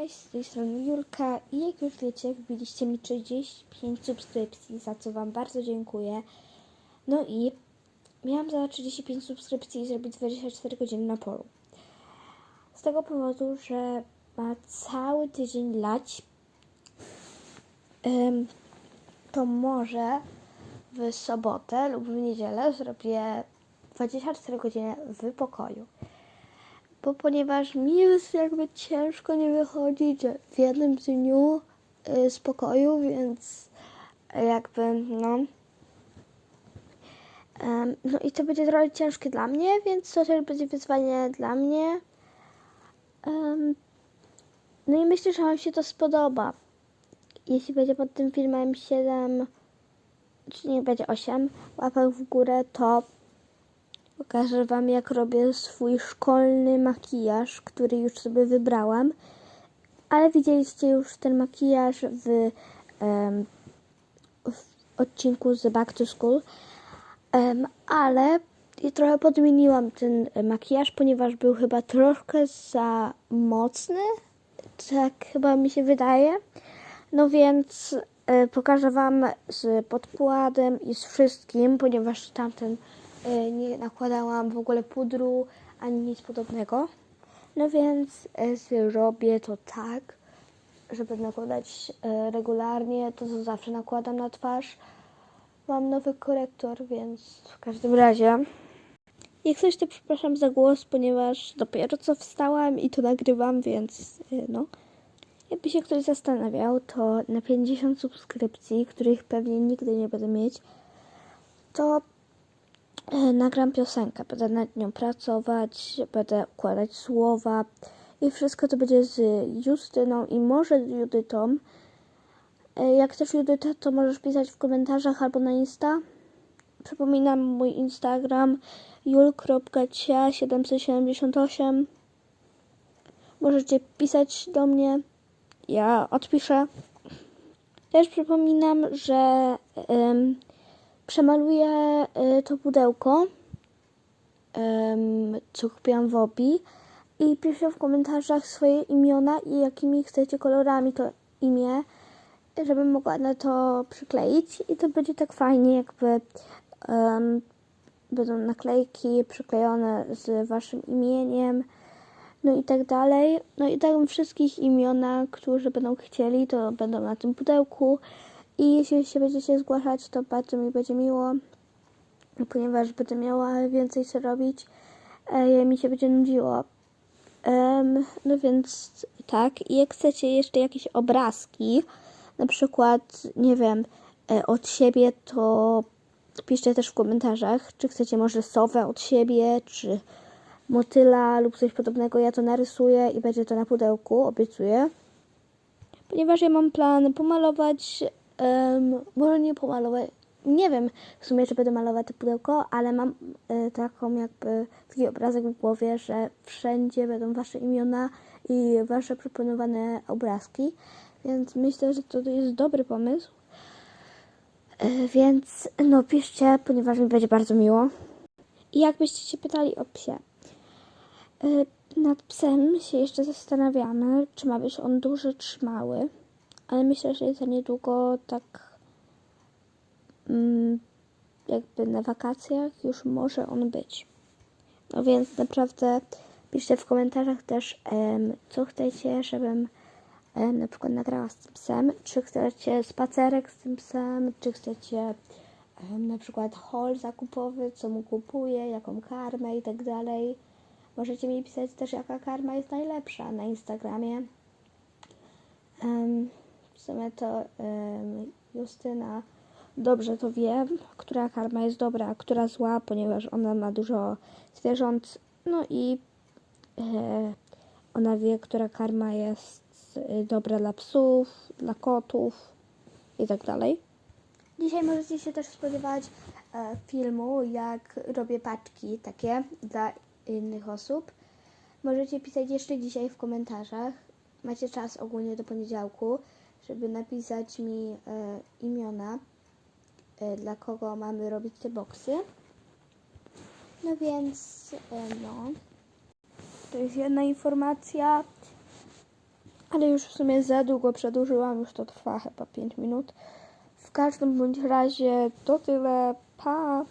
Cześć, z tej strony Julka i jak już wiecie, wbiliście mi 35 subskrypcji, za co Wam bardzo dziękuję. No i miałam za 35 subskrypcji zrobić 24 godziny na polu. Z tego powodu, że ma cały tydzień lać, to może w sobotę lub w niedzielę zrobię 24 godziny w pokoju bo ponieważ mi jest jakby ciężko nie wychodzić w jednym dniu y, z pokoju, więc jakby no. No i to będzie trochę ciężkie dla mnie, więc to też będzie wyzwanie dla mnie. No i myślę, że Wam się to spodoba. Jeśli będzie pod tym filmem 7, czy nie będzie 8 łapek w górę, to Pokażę Wam, jak robię swój szkolny makijaż, który już sobie wybrałam. Ale widzieliście już ten makijaż w, em, w odcinku z Back to School. Em, ale trochę podmieniłam ten makijaż, ponieważ był chyba troszkę za mocny. Tak chyba mi się wydaje. No więc e, pokażę Wam z podkładem i z wszystkim, ponieważ tamten nie nakładałam w ogóle pudru ani nic podobnego. No więc e, zrobię to tak, żeby nakładać e, regularnie to, co zawsze nakładam na twarz. Mam nowy korektor, więc w każdym razie. Jak coś, to przepraszam za głos, ponieważ dopiero co wstałam i to nagrywam, więc e, no. Jakby się ktoś zastanawiał, to na 50 subskrypcji, których pewnie nigdy nie będę mieć, to e, nagram piosenkę. Będę nad nią pracować, będę układać słowa i wszystko to będzie z Justyną i może z Judytą. E, Jak też Judyta, to możesz pisać w komentarzach albo na Insta. Przypominam mój Instagram jul.cia778 Możecie pisać do mnie, ja odpiszę. Też przypominam, że przemaluję y, to pudełko, co kupiłam w Obi i piszę w komentarzach swoje imiona i jakimi chcecie kolorami to imię, żebym mogła na to przykleić i to będzie tak fajnie, jakby em, będą naklejki przyklejone z waszym imieniem, no i tak dalej. No i tak wszystkich imiona, którzy będą chcieli, to będą na tym pudełku. I jeśli się będziecie zgłaszać, to bardzo mi będzie miło, ponieważ będę miała więcej co robić, e, mi się będzie nudziło. Em, no więc tak, i jak chcecie jeszcze jakieś obrazki, na przykład, nie wiem, e, od siebie, to piszcie też w komentarzach, czy chcecie może sowę od siebie, czy motyla lub coś podobnego. Ja to narysuję i będzie to na pudełku, obiecuję. Ponieważ ja mam plan pomalować, em, może nie pomalować, nie wiem w sumie, czy będę malować to pudełko, ale mam e, taką jakby taki obrazek w głowie, że wszędzie będą wasze imiona i wasze proponowane obrazki, więc myślę, że to jest dobry pomysł. E, Więc no piszcie, ponieważ mi będzie bardzo miło. I jakbyście się pytali o psie. Y, Nad psem się jeszcze zastanawiamy, czy ma być on duży czy mały, ale myślę, że za niedługo tak mm, jakby na wakacjach już może on być. No więc naprawdę piszcie w komentarzach też, co chcecie, żebym na przykład nagrała z tym psem. Czy chcecie spacerek z tym psem, czy chcecie na przykład haul zakupowy, co mu kupuję, jaką karmę i tak dalej. Możecie mi pisać też, jaka karma jest najlepsza na Instagramie. Em, w sumie to em, Justyna dobrze to wie, która karma jest dobra, a która zła, ponieważ ona ma dużo zwierząt. No i e, ona wie, która karma jest e, dobra dla psów, dla kotów i tak dalej. Dzisiaj możecie się też spodziewać e, filmu, jak robię paczki takie dla innych osób. Możecie pisać jeszcze dzisiaj w komentarzach. Macie czas ogólnie do poniedziałku, żeby napisać mi e, imiona, e, dla kogo mamy robić te boksy. No więc, e, no. To jest jedna informacja. Ale już w sumie za długo przedłużyłam, już to trwa chyba 5 minut. W każdym bądź razie to tyle. Pa!